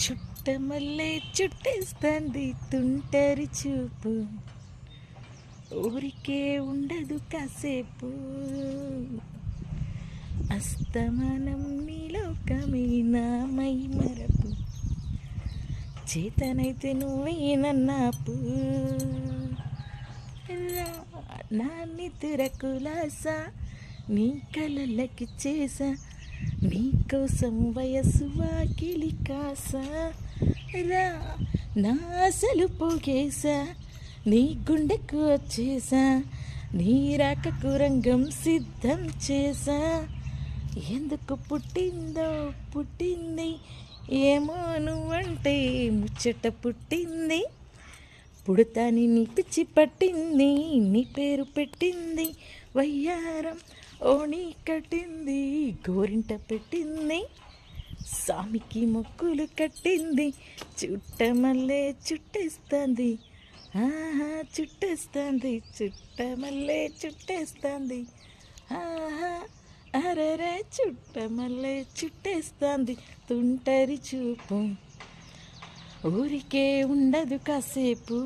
చుట్టమల్లే చుట్టేస్తుంది తుంటరి చూపు. ఊరికే ఉండదు కాసేపు. అస్తమానం నీలోకమే నా మై మరపు చేతనైతే నువ్వే నన్నాపు. నా నిద్ర నీ కలలకి చేసా నీకోసం వయసు వాకిలి కాసా? రా నా అసలు పోగేసా? నీ గుండెకు వచ్చేసా? నీ రాకకు రంగం సిద్ధం చేసా? ఎందుకు పుట్టిందో పుట్టింది? ఏమో నువ్వంటే ముచ్చట పుట్టింది. పుడతాని నీ పిచ్చి పట్టింది నీ పేరు పెట్టింది. వయ్యారం ఓణి కట్టింది గోరింట పెట్టింది సామికి మొక్కులు కట్టింది చుట్టమల్లే చుట్టేస్తుంది ఆహా చుట్టేస్తుంది చుట్టమల్లే చుట్టేస్తుంది ఆహా అరరే చుట్టమల్లే చుట్టేస్తుంది తుంటరి చూపు ఊరికే ఉండదు కాసేపు.